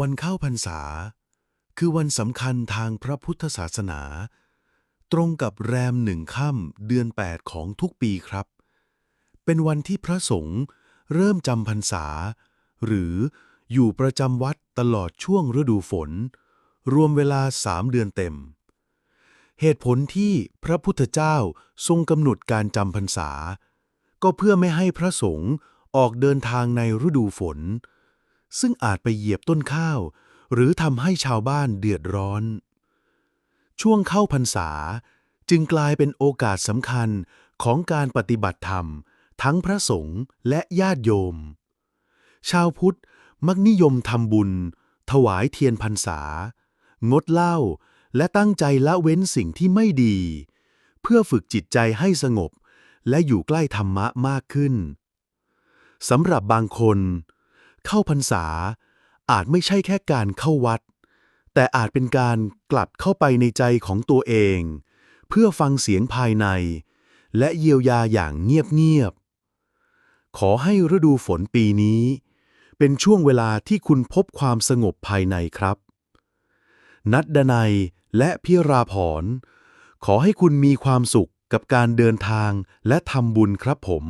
วันเข้าพรรษา คือวันสำคัญทางพระพุทธศาสนา ตรงกับแรมหนึ่งค่ำเดือน 8 ของทุกปีครับ เป็นวันที่พระสงฆ์เริ่มจำพรรษา หรืออยู่ประจำวัดตลอดช่วงฤดูฝน รวมเวลาสามเดือนเต็ม เหตุผลที่พระพุทธเจ้าทรงกำหนดการจำพรรษา ก็เพื่อไม่ให้พระสงฆ์ออกเดินทางในฤดูฝน ซึ่งอาจไปเหยียบต้นข้าว หรือทำให้ชาวบ้านเดือดร้อน ช่วงเข้าพรรษาจึงกลายเป็นโอกาสสำคัญของการปฏิบัติธรรม ทั้งพระสงฆ์และญาติโยม ชาวพุทธมักนิยมทำบุญ ถวายเทียนพรรษา งดเหล้าและตั้งใจละเว้นสิ่งที่ไม่ดี เพื่อฝึกจิตใจให้สงบและอยู่ใกล้ธรรมะมากขึ้นสำหรับบางคน เข้าพรรษา อาจไม่ใช่แค่การเข้าวัด แต่อาจเป็นการกลับเข้าไปในใจของตัวเอง เพื่อฟังเสียงภายใน และเยียวยาอย่างเงียบๆขอให้ฤดูฝนปีนี้ เป็นช่วงเวลาที่คุณพบความสงบภายในครับ นัดดนัยและพี่ราพรขอให้คุณมีความสุขกับการเดินทางและทำบุญครับผม